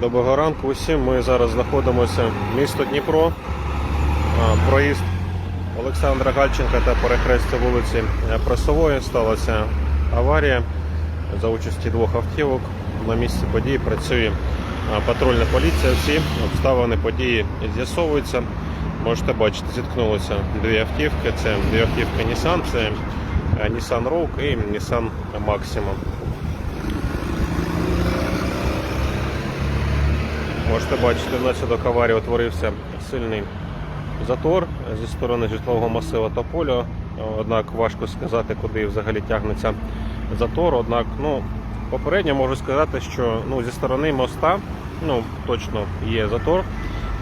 Доброго ранку усім. Ми зараз знаходимося в місто Дніпро. Проїзд Олександра Гальченка та перехрестя вулиці е, Пресової сталася аварія за участі двох автівок. На місці події працює патрульна поліція. Всі обставини події з'ясовуються. Можете бачити, зіткнулися дві автівки. Це дві автівки Nissan, це е, Nissan Rogue і Nissan Maxima. Можете бачити, внаслідок аварії утворився сильний затор зі сторони житлового масива Тополя. Однак важко сказати, куди взагалі тягнеться затор. Однак, ну, попередньо можу сказати, що ну, зі сторони моста ну, точно є затор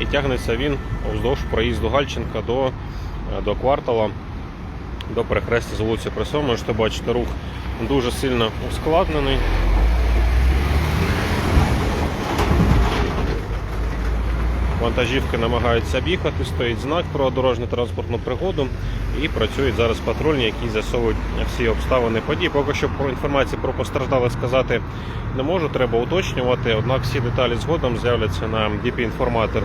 і тягнеться він вздовж проїзду Гальченка до, до квартала, до перехрестя з вулиці Пресо. Можете бачити, рух дуже сильно ускладнений. Вантажівки намагаються об'їхати, стоїть знак про дорожню транспортну пригоду і працюють зараз патрульні, які з'ясовують всі обставини подій. Поки що про інформацію про постраждалих сказати не можу, треба уточнювати. Однак всі деталі згодом з'являться на DP інформатор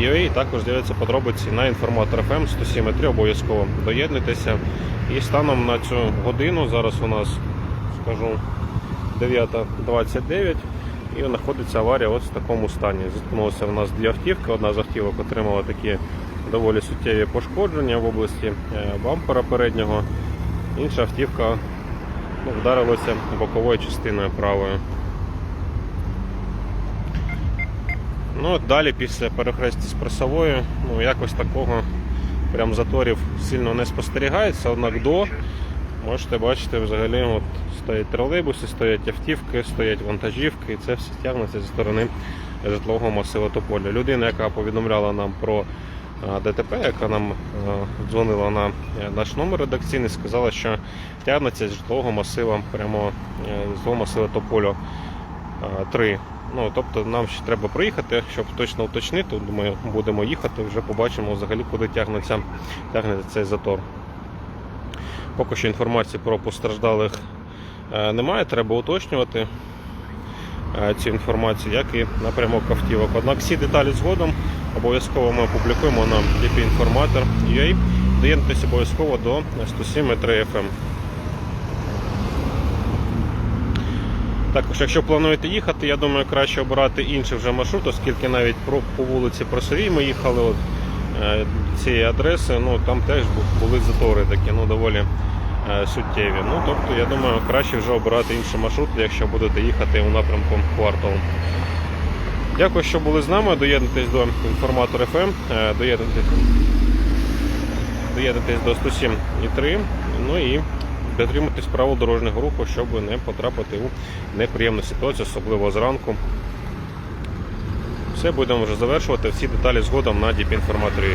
і також з'являться подробиці на інформатор FM 107.3. Обов'язково доєднуйтеся. І станом на цю годину зараз у нас скажу 9.29. І знаходиться аварія от в такому стані. Зіткнулися в нас дві автівки. Одна з автівок отримала такі доволі суттєві пошкодження в області е, бампера переднього. Інша автівка ну, вдарилася боковою частиною правою. Ну, Далі після перехрестя з пресовою, ну якось такого прям заторів сильно не спостерігається, однак до Можете бачити, взагалі от стоять тролейбуси, стоять автівки, стоять вантажівки, і це все тягнеться зі сторони житлового масиву Тополя. Людина, яка повідомляла нам про ДТП, яка нам дзвонила на е, наш номер редакційний, сказала, що тягнеться з житлового масива прямо е, з житлового масиву Тополя 3. Ну, тобто нам ще треба проїхати, щоб точно уточнити. Думаю, будемо їхати, вже побачимо взагалі, куди тягнеться, тягнеться цей затор. Поки що інформації про постраждалих е, немає, треба уточнювати е, цю інформацію, як і напрямок автівок. Однак всі деталі згодом обов'язково ми опублікуємо на DP Інформатор UA. Доєднуйтесь обов'язково до 107.3 FM. Також, якщо плануєте їхати, я думаю, краще обирати інший вже маршрут, оскільки навіть по вулиці Просовій ми їхали от, цієї адреси, ну там теж були затори такі, ну доволі е, суттєві. Ну тобто, я думаю, краще вже обирати інший маршрут, якщо будете їхати у напрямку кварталу. Дякую, що були з нами. Доєднуйтесь до інформатор FM, е, доєднуйтесь, доєднуйтесь до 107.3, ну і дотримуйтесь правил дорожнього руху, щоб не потрапити у неприємну ситуацію, особливо зранку. Все, будемо вже завершувати. Всі деталі згодом на діп інформаторі.